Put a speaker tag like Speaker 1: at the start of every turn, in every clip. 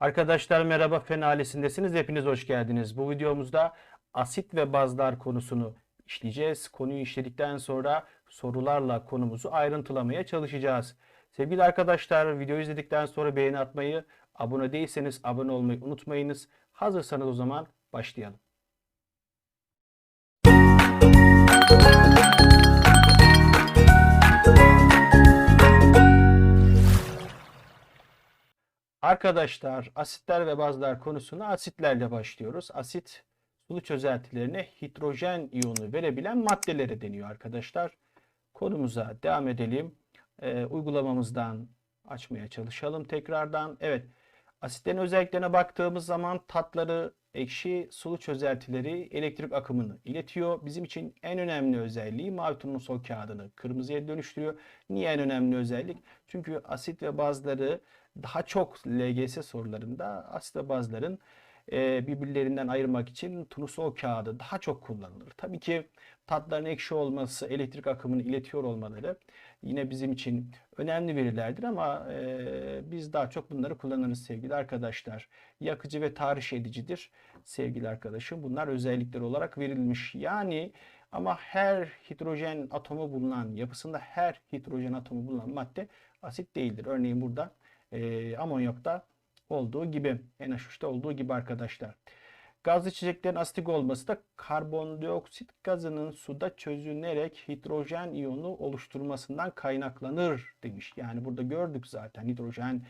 Speaker 1: Arkadaşlar merhaba Fen ailesindesiniz. Hepiniz hoş geldiniz. Bu videomuzda asit ve bazlar konusunu işleyeceğiz. Konuyu işledikten sonra sorularla konumuzu ayrıntılamaya çalışacağız. Sevgili arkadaşlar videoyu izledikten sonra beğeni atmayı, abone değilseniz abone olmayı unutmayınız. Hazırsanız o zaman başlayalım. Arkadaşlar asitler ve bazlar konusuna asitlerle başlıyoruz. Asit sulu çözeltilerine hidrojen iyonu verebilen maddelere deniyor arkadaşlar. Konumuza devam edelim. Ee, uygulamamızdan açmaya çalışalım tekrardan. Evet asitlerin özelliklerine baktığımız zaman tatları ekşi sulu çözeltileri elektrik akımını iletiyor. Bizim için en önemli özelliği mavi turnusol kağıdını kırmızıya dönüştürüyor. Niye en önemli özellik? Çünkü asit ve bazları daha çok LGS sorularında asit ve bazların e, birbirlerinden ayırmak için turnusol kağıdı daha çok kullanılır. Tabii ki tatların ekşi olması, elektrik akımını iletiyor olmaları yine bizim için önemli verilerdir ama e, biz daha çok bunları kullanırız sevgili arkadaşlar. Yakıcı ve tahriş edicidir sevgili arkadaşım. Bunlar özellikler olarak verilmiş. Yani ama her hidrojen atomu bulunan, yapısında her hidrojen atomu bulunan madde asit değildir. Örneğin burada e, amonyakta olduğu gibi, NH3'te olduğu gibi arkadaşlar. Gazlı içeceklerin asitik olması da karbondioksit gazının suda çözünerek hidrojen iyonu oluşturmasından kaynaklanır demiş. Yani burada gördük zaten hidrojen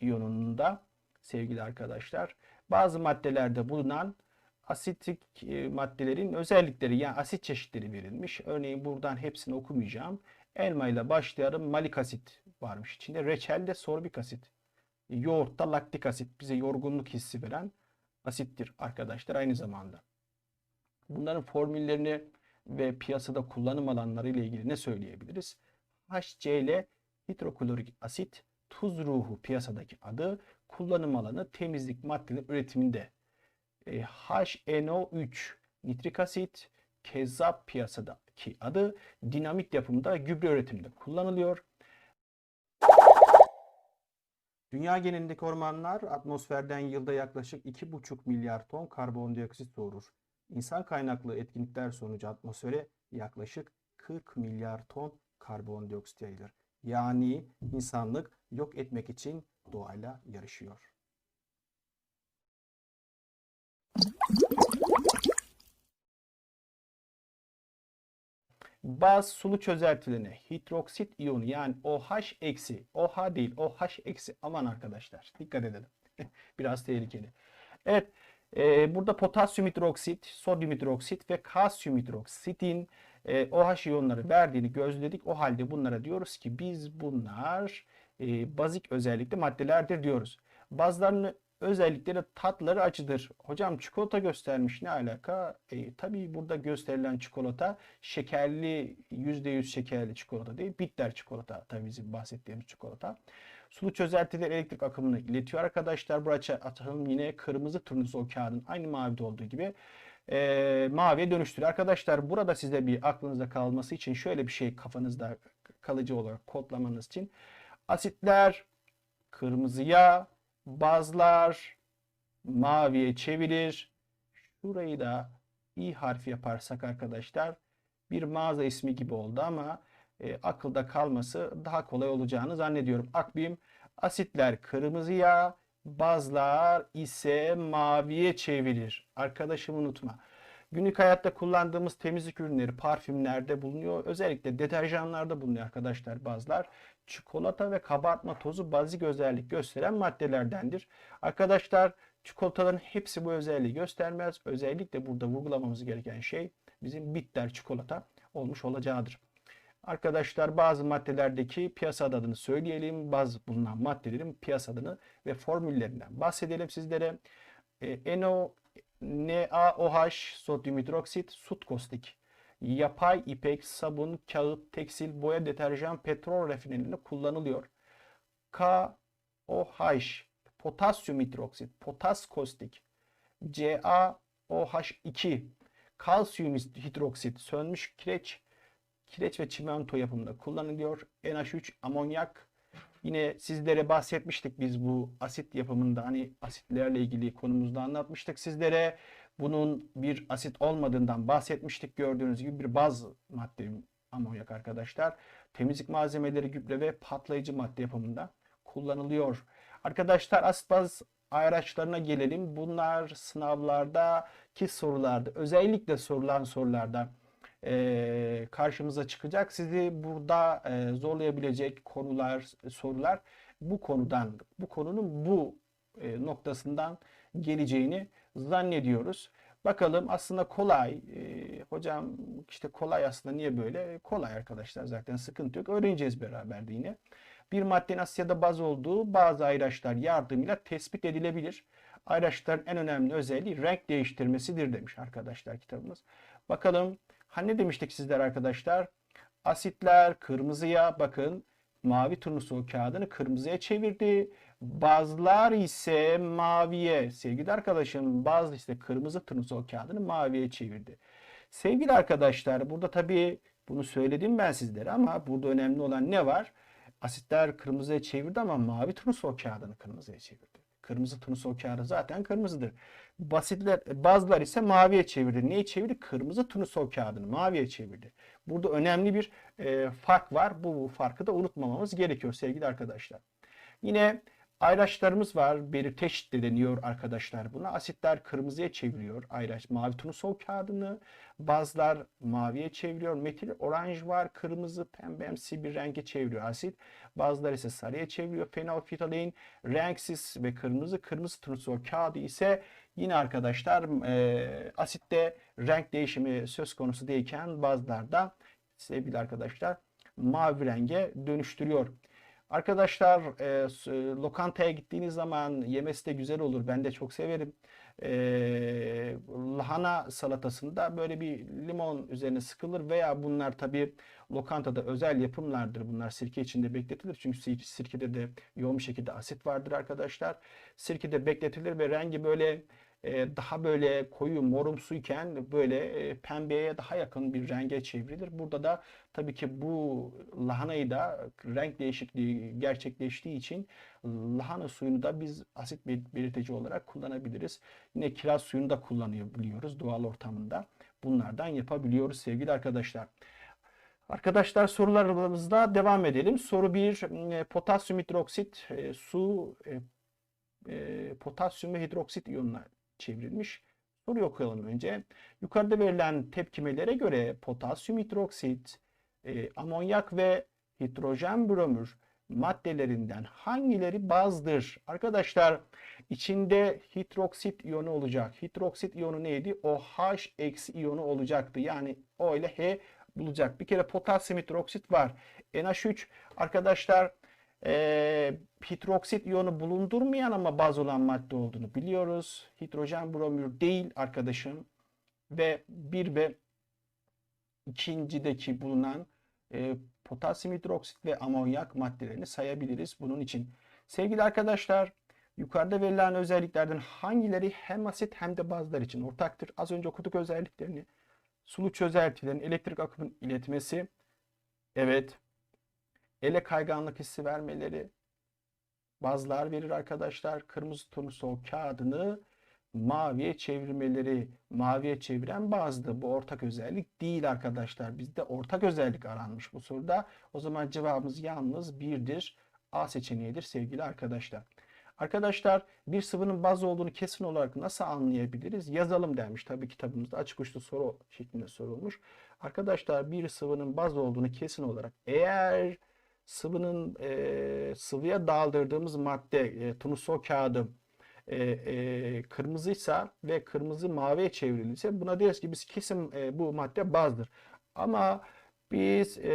Speaker 1: iyonunda sevgili arkadaşlar. Bazı maddelerde bulunan asitik e, maddelerin özellikleri yani asit çeşitleri verilmiş. Örneğin buradan hepsini okumayacağım. Elma ile başlayalım. Malik asit varmış içinde. Reçelde sorbik asit. Yoğurtta laktik asit bize yorgunluk hissi veren asittir arkadaşlar aynı zamanda. Bunların formüllerini ve piyasada kullanım alanları ile ilgili ne söyleyebiliriz? HCl hidroklorik asit tuz ruhu piyasadaki adı, kullanım alanı temizlik maddeleri üretiminde. E, HNO3 nitrik asit kezzap piyasadaki adı dinamit yapımında gübre üretiminde kullanılıyor. Dünya genelindeki ormanlar atmosferden yılda yaklaşık 2,5 milyar ton karbondioksit doğurur. İnsan kaynaklı etkinlikler sonucu atmosfere yaklaşık 40 milyar ton karbondioksit yayılır. Yani insanlık yok etmek için doğayla yarışıyor. Bazı sulu çözeltilerine hidroksit iyonu yani OH eksi, OH değil OH eksi aman arkadaşlar dikkat edelim. Biraz tehlikeli. Evet e, burada potasyum hidroksit, sodyum hidroksit ve kalsiyum hidroksitin e, OH iyonları verdiğini gözledik. O halde bunlara diyoruz ki biz bunlar e, bazik özellikli maddelerdir diyoruz. Bazılarını özellikleri tatları acıdır. Hocam çikolata göstermiş ne alaka? E, tabii burada gösterilen çikolata şekerli %100 şekerli çikolata değil. Bitter çikolata tabii bizim bahsettiğimiz çikolata. Sulu çözeltiler elektrik akımını iletiyor arkadaşlar. Buraya atalım yine kırmızı turnusol kağıdın aynı mavide olduğu gibi e, maviye dönüştürüyor. Arkadaşlar burada size bir aklınızda kalması için şöyle bir şey kafanızda kalıcı olarak kodlamanız için asitler kırmızıya bazlar maviye çevirir. Şurayı da i harfi yaparsak arkadaşlar bir mağaza ismi gibi oldu ama e, akılda kalması daha kolay olacağını zannediyorum. Akbim asitler kırmızıya, bazlar ise maviye çevirir. Arkadaşım unutma. Günlük hayatta kullandığımız temizlik ürünleri parfümlerde bulunuyor. Özellikle deterjanlarda bulunuyor arkadaşlar bazılar. Çikolata ve kabartma tozu bazik özellik gösteren maddelerdendir. Arkadaşlar çikolataların hepsi bu özelliği göstermez. Özellikle burada vurgulamamız gereken şey bizim bitter çikolata olmuş olacağıdır. Arkadaşlar bazı maddelerdeki piyasa adını söyleyelim. Bazı bulunan maddelerin piyasa adını ve formüllerinden bahsedelim sizlere. E, NO NaOH, sodyum hidroksit, sut. Yapay ipek, sabun, kağıt, tekstil, boya, deterjan, petrol rafinerinde kullanılıyor. KOH, potasyum hidroksit, potas kostik. CaOH2, kalsiyum hidroksit, sönmüş kireç, kireç ve çimento yapımında kullanılıyor. NH3, amonyak, Yine sizlere bahsetmiştik biz bu asit yapımında hani asitlerle ilgili konumuzda anlatmıştık sizlere. Bunun bir asit olmadığından bahsetmiştik. Gördüğünüz gibi bir baz madde amonyak arkadaşlar. Temizlik malzemeleri, gübre ve patlayıcı madde yapımında kullanılıyor. Arkadaşlar asit baz araçlarına gelelim. Bunlar sınavlarda ki sorularda özellikle sorulan sorularda e, karşımıza çıkacak. Sizi burada e, zorlayabilecek konular, sorular bu konudan, bu konunun bu e, noktasından geleceğini zannediyoruz. Bakalım aslında kolay. E, hocam işte kolay aslında niye böyle? Kolay arkadaşlar zaten sıkıntı yok. Öğreneceğiz beraber de yine. Bir maddenin Asya'da baz olduğu bazı ayraçlar yardımıyla tespit edilebilir. Ayraçların en önemli özelliği renk değiştirmesidir demiş arkadaşlar kitabımız. Bakalım ha ne demiştik sizler arkadaşlar? Asitler kırmızıya bakın mavi turnusol kağıdını kırmızıya çevirdi. Bazılar ise maviye. Sevgili arkadaşım bazı ise kırmızı turnusol kağıdını maviye çevirdi. Sevgili arkadaşlar burada tabii bunu söyledim ben sizlere ama burada önemli olan ne var? Asitler kırmızıya çevirdi ama mavi turnusol kağıdını kırmızıya çevirdi. Kırmızı turnusol kağıdı zaten kırmızıdır. Basitler, bazılar ise maviye çevirdi. Niye çevirdi? Kırmızı turnusol kağıdını maviye çevirdi. Burada önemli bir e, fark var. Bu farkı da unutmamamız gerekiyor sevgili arkadaşlar. Yine ayraçlarımız var. Belirteç de deniyor arkadaşlar buna. Asitler kırmızıya çeviriyor ayraç mavi turnusol kağıdını. Bazılar maviye çeviriyor. Metil oranj var. Kırmızı pembemsi bir renge çeviriyor asit. Bazıları ise sarıya çeviriyor. Fenolfitalein renksiz ve kırmızı. Kırmızı turnusol kağıdı ise yine arkadaşlar e, asitte renk değişimi söz konusu değilken bazılarda sevgili arkadaşlar mavi renge dönüştürüyor. Arkadaşlar e, lokantaya gittiğiniz zaman yemesi de güzel olur. Ben de çok severim. E, lahana salatasında böyle bir limon üzerine sıkılır veya bunlar tabi lokantada özel yapımlardır. Bunlar sirke içinde bekletilir. Çünkü sirkede de yoğun bir şekilde asit vardır arkadaşlar. Sirkede bekletilir ve rengi böyle daha böyle koyu morumsuyken böyle pembeye daha yakın bir renge çevrilir. Burada da tabii ki bu lahanayı da renk değişikliği gerçekleştiği için lahana suyunu da biz asit belirtici olarak kullanabiliriz. Yine kiraz suyunu da kullanabiliyoruz doğal ortamında. Bunlardan yapabiliyoruz sevgili arkadaşlar. Arkadaşlar sorularımızda devam edelim. Soru 1 e, potasyum hidroksit su potasyum ve hidroksit iyonlar çevrilmiş. Soruyu okuyalım önce. Yukarıda verilen tepkimelere göre potasyum hidroksit, e, amonyak ve hidrojen bromür maddelerinden hangileri bazdır? Arkadaşlar içinde hidroksit iyonu olacak. Hidroksit iyonu neydi? O H eksi iyonu olacaktı. Yani O ile H bulacak. Bir kere potasyum hidroksit var. NH3 arkadaşlar e, hidroksit iyonu bulundurmayan ama baz olan madde olduğunu biliyoruz. Hidrojen bromür değil arkadaşım. Ve bir ve ikincideki bulunan e, potasyum hidroksit ve amonyak maddelerini sayabiliriz bunun için. Sevgili arkadaşlar yukarıda verilen özelliklerden hangileri hem asit hem de bazlar için ortaktır? Az önce okuduk özelliklerini. Sulu çözeltilerin elektrik akımın iletmesi. Evet ele kayganlık hissi vermeleri, bazılar verir arkadaşlar. Kırmızı turnusol kağıdını maviye çevirmeleri, maviye çeviren bazıdı. Bu ortak özellik değil arkadaşlar. Bizde ortak özellik aranmış bu soruda. O zaman cevabımız yalnız birdir. A seçeneğidir sevgili arkadaşlar. Arkadaşlar bir sıvının baz olduğunu kesin olarak nasıl anlayabiliriz? Yazalım demiş. Tabii kitabımızda açık uçlu soru şeklinde sorulmuş. Arkadaşlar bir sıvının baz olduğunu kesin olarak eğer sıvının e, sıvıya daldırdığımız madde e, turnusol kağıdı e, e, kırmızıysa ve kırmızı maviye çevrilirse buna deriz ki biz kesin e, bu madde bazdır. Ama biz e,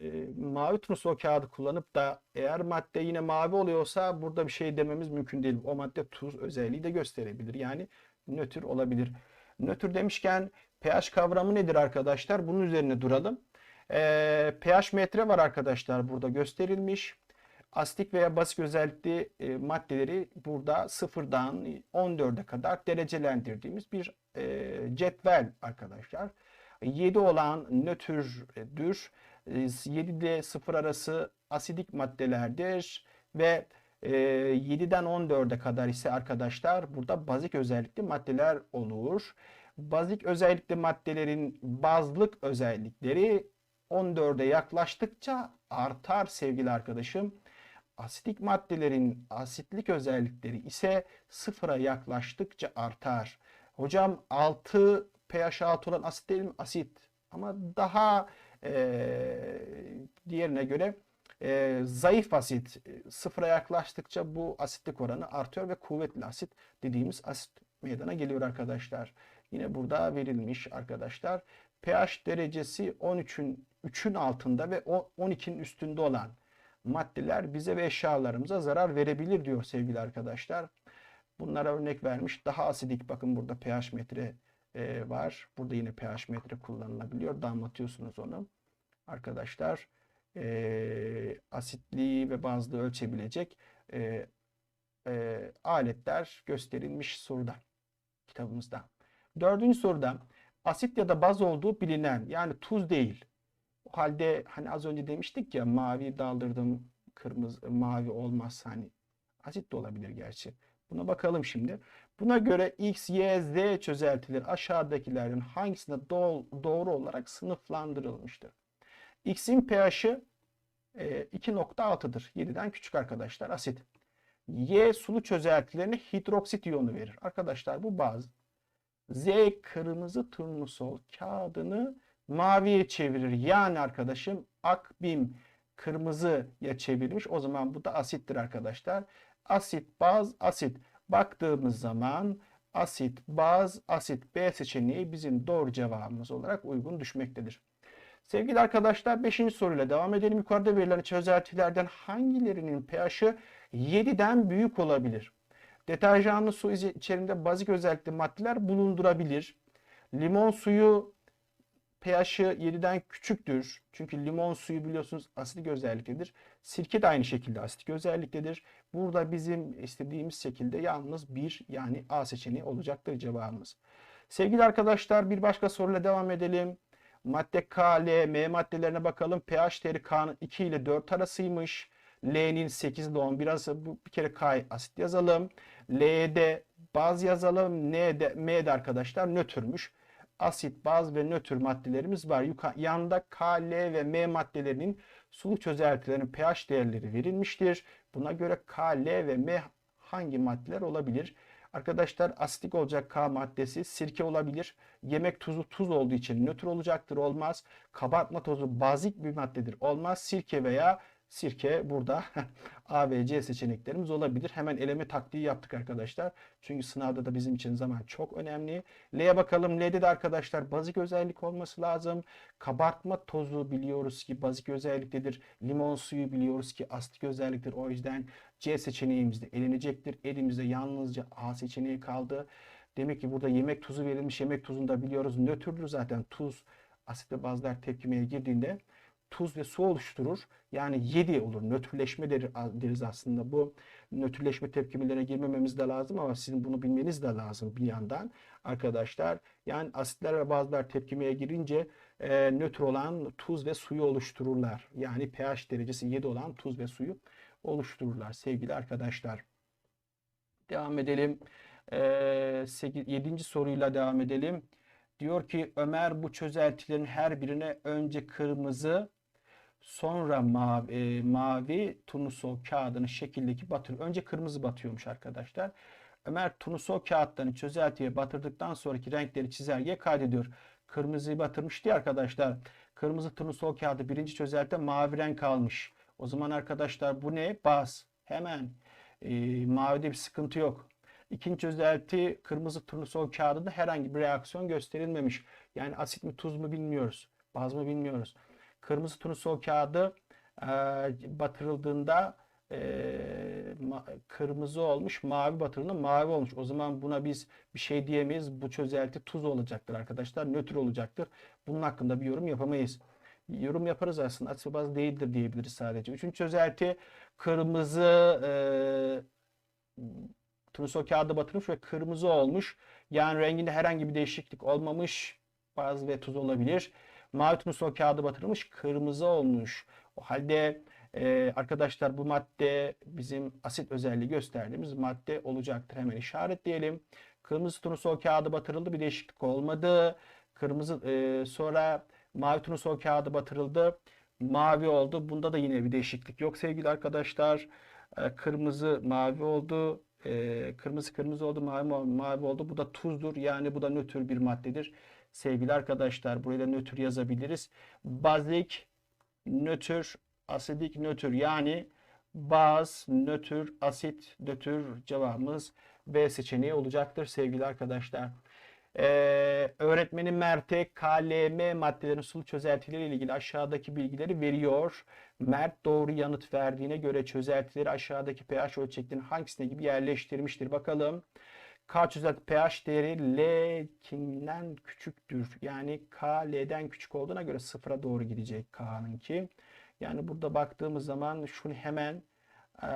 Speaker 1: e, mavi turnusol kağıdı kullanıp da eğer madde yine mavi oluyorsa burada bir şey dememiz mümkün değil. O madde tuz özelliği de gösterebilir. Yani nötr olabilir. Nötr demişken pH kavramı nedir arkadaşlar? Bunun üzerine duralım. E, pH metre var arkadaşlar burada gösterilmiş. Astik veya basit özellikli e, maddeleri burada sıfırdan 14'e kadar derecelendirdiğimiz bir e, cetvel arkadaşlar. 7 olan nötrdür. 7 ile 0 arası asidik maddelerdir ve e, 7'den 14'e kadar ise arkadaşlar burada bazik özellikli maddeler olur. Bazik özellikli maddelerin bazlık özellikleri 14'e yaklaştıkça artar sevgili arkadaşım. Asidik maddelerin asitlik özellikleri ise sıfıra yaklaştıkça artar. Hocam 6 pH 6 olan asit değil mi? Asit. Ama daha e, diğerine göre e, zayıf asit e, sıfıra yaklaştıkça bu asitlik oranı artıyor ve kuvvetli asit dediğimiz asit meydana geliyor arkadaşlar. Yine burada verilmiş arkadaşlar. pH derecesi 13'ün 3'ün altında ve 12'nin üstünde olan maddeler bize ve eşyalarımıza zarar verebilir diyor sevgili arkadaşlar. Bunlara örnek vermiş. Daha asidik bakın burada pH metre e, var. Burada yine pH metre kullanılabiliyor. Damlatıyorsunuz onu. Arkadaşlar e, asitliği ve bazlığı ölçebilecek e, aletler gösterilmiş soruda kitabımızda. Dördüncü soruda asit ya da baz olduğu bilinen yani tuz değil. Halde hani az önce demiştik ya mavi daldırdım kırmızı mavi olmaz hani asit de olabilir gerçi. Buna bakalım şimdi. Buna göre X, Y, Z çözeltileri aşağıdakilerin hangisinde doğru olarak sınıflandırılmıştır? X'in pH'i 2.6'dır. 7'den küçük arkadaşlar asit. Y sulu çözeltilerine hidroksit iyonu verir. Arkadaşlar bu bazı. Z kırmızı turnusol kağıdını maviye çevirir. Yani arkadaşım akbim kırmızıya çevirmiş. O zaman bu da asittir arkadaşlar. Asit, baz, asit. Baktığımız zaman asit, baz, asit B seçeneği bizim doğru cevabımız olarak uygun düşmektedir. Sevgili arkadaşlar 5. soruyla devam edelim. Yukarıda verilen çözeltilerden hangilerinin pH'i 7'den büyük olabilir? Deterjanlı su içerisinde bazik özellikli maddeler bulundurabilir. Limon suyu pH'i 7'den küçüktür. Çünkü limon suyu biliyorsunuz asidik özelliktedir. Sirke de aynı şekilde asidik özelliktedir. Burada bizim istediğimiz şekilde yalnız bir yani A seçeneği olacaktır cevabımız. Sevgili arkadaşlar bir başka soruyla devam edelim. Madde K, L, M maddelerine bakalım. pH değeri K'nın 2 ile 4 arasıymış. L'nin 8 ile 10 biraz bir kere K asit yazalım. L'de baz yazalım. N'de M'de arkadaşlar nötrmüş. Asit, baz ve nötr maddelerimiz var. Yuka, yanda K, L ve M maddelerinin sulu çözeltilerin pH değerleri verilmiştir. Buna göre K, L ve M hangi maddeler olabilir? Arkadaşlar asitik olacak K maddesi sirke olabilir. Yemek tuzu tuz olduğu için nötr olacaktır olmaz. Kabartma tozu bazik bir maddedir olmaz. Sirke veya sirke burada A ve C seçeneklerimiz olabilir. Hemen eleme taktiği yaptık arkadaşlar. Çünkü sınavda da bizim için zaman çok önemli. L'ye bakalım. L'de de arkadaşlar bazik özellik olması lazım. Kabartma tozu biliyoruz ki bazik özelliktedir. Limon suyu biliyoruz ki astik özelliktir. O yüzden C seçeneğimiz de elenecektir. Elimizde yalnızca A seçeneği kaldı. Demek ki burada yemek tuzu verilmiş. Yemek tuzunu da biliyoruz. Nötrdür zaten tuz. Asit ve bazlar tepkimeye girdiğinde tuz ve su oluşturur. Yani 7 olur. Nötrleşme deriz aslında. Bu nötrleşme tepkimelerine girmememiz de lazım ama sizin bunu bilmeniz de lazım bir yandan arkadaşlar. Yani asitler ve bazılar tepkimeye girince e, nötr olan tuz ve suyu oluştururlar. Yani pH derecesi 7 olan tuz ve suyu oluştururlar sevgili arkadaşlar. Devam edelim. E, 8, 7. soruyla devam edelim. Diyor ki Ömer bu çözeltilerin her birine önce kırmızı sonra mavi, e, mavi turnusol kağıdını şekildeki batır. Önce kırmızı batıyormuş arkadaşlar. Ömer turnusol kağıtlarını çözeltiye batırdıktan sonraki renkleri çizelgeye kaydediyor. Kırmızıyı batırmış diye arkadaşlar. Kırmızı turnusol kağıdı birinci çözeltide mavi renk almış. O zaman arkadaşlar bu ne? Baz. Hemen. E, mavide bir sıkıntı yok. İkinci çözelti kırmızı turnusol kağıdında herhangi bir reaksiyon gösterilmemiş. Yani asit mi tuz mu bilmiyoruz. Baz mı bilmiyoruz. Kırmızı turnusol kağıdı e, batırıldığında e, ma, kırmızı olmuş, mavi batırıldığında mavi olmuş. O zaman buna biz bir şey diyemeyiz. Bu çözelti tuz olacaktır arkadaşlar. Nötr olacaktır. Bunun hakkında bir yorum yapamayız. Yorum yaparız aslında. Asit baz değildir diyebiliriz sadece. Üçüncü çözelti kırmızı e, turnusol kağıdı batırmış ve kırmızı olmuş. Yani renginde herhangi bir değişiklik olmamış. Baz ve tuz olabilir. Mavi turnusol kağıdı batırılmış, kırmızı olmuş. O halde Ee, arkadaşlar bu madde bizim asit özelliği gösterdiğimiz madde olacaktır. Hemen işaretleyelim. Kırmızı turnusol kağıdı batırıldı. Bir değişiklik olmadı. Kırmızı e, sonra mavi turnusol kağıdı batırıldı. Mavi oldu. Bunda da yine bir değişiklik yok sevgili arkadaşlar. E, kırmızı mavi oldu. E, kırmızı kırmızı oldu. Mavi mavi oldu. Bu da tuzdur. Yani bu da nötr bir maddedir. Sevgili arkadaşlar buraya da nötr yazabiliriz. Bazik, nötr, asidik, nötr. Yani baz, nötr, asit, nötr cevabımız B seçeneği olacaktır sevgili arkadaşlar. Ee, öğretmenim Mert'e KLM maddelerin sulu çözeltileri ile ilgili aşağıdaki bilgileri veriyor. Mert doğru yanıt verdiğine göre çözeltileri aşağıdaki pH ölçeklerinin hangisine gibi yerleştirmiştir. Bakalım. K çözelti pH değeri L'kinden küçüktür. Yani K L'den küçük olduğuna göre sıfıra doğru gidecek K'nınki. Yani burada baktığımız zaman şunu hemen eee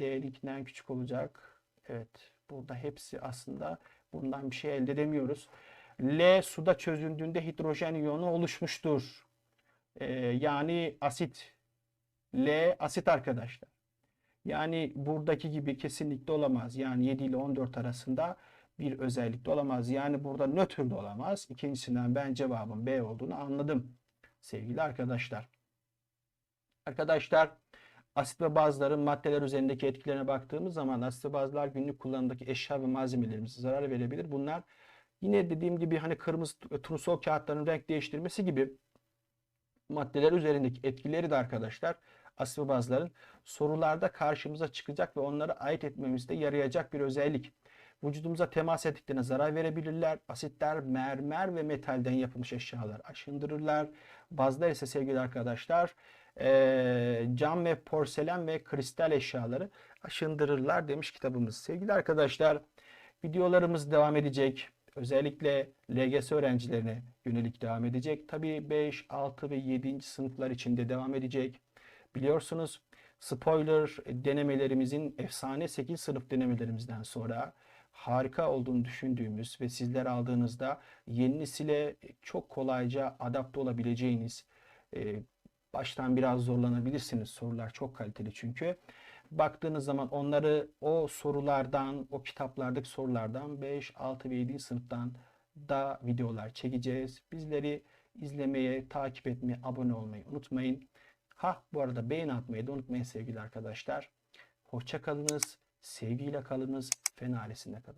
Speaker 1: L'ninkinden küçük olacak. Evet. Burada hepsi aslında bundan bir şey elde edemiyoruz. L suda çözüldüğünde hidrojen iyonu oluşmuştur. Ee, yani asit. L asit arkadaşlar. Yani buradaki gibi kesinlikle olamaz. Yani 7 ile 14 arasında bir özellik de olamaz. Yani burada nötr de olamaz. İkincisinden ben cevabın B olduğunu anladım. Sevgili arkadaşlar. Arkadaşlar asit ve bazların maddeler üzerindeki etkilerine baktığımız zaman asit ve bazlar günlük kullanımdaki eşya ve malzemelerimize zarar verebilir. Bunlar yine dediğim gibi hani kırmızı turnusol kağıtlarının renk değiştirmesi gibi maddeler üzerindeki etkileri de arkadaşlar ve bazların sorularda karşımıza çıkacak ve onları ayırt etmemizde yarayacak bir özellik. Vücudumuza temas ettiklerine zarar verebilirler. Asitler mermer ve metalden yapılmış eşyalar aşındırırlar. Bazlar ise sevgili arkadaşlar cam ve porselen ve kristal eşyaları aşındırırlar demiş kitabımız. Sevgili arkadaşlar videolarımız devam edecek. Özellikle LGS öğrencilerine yönelik devam edecek. Tabii 5, 6 ve 7. sınıflar için de devam edecek. Biliyorsunuz spoiler denemelerimizin efsane 8 sınıf denemelerimizden sonra harika olduğunu düşündüğümüz ve sizler aldığınızda yeni nesile çok kolayca adapte olabileceğiniz e, baştan biraz zorlanabilirsiniz. Sorular çok kaliteli çünkü. Baktığınız zaman onları o sorulardan, o kitaplardaki sorulardan 5, 6 ve 7. sınıftan da videolar çekeceğiz. Bizleri izlemeye, takip etmeye, abone olmayı unutmayın. Ha bu arada beğeni atmayı da unutmayın sevgili arkadaşlar. Hoşça kalınız, sevgiyle kalınız, fen ailesinde kalın.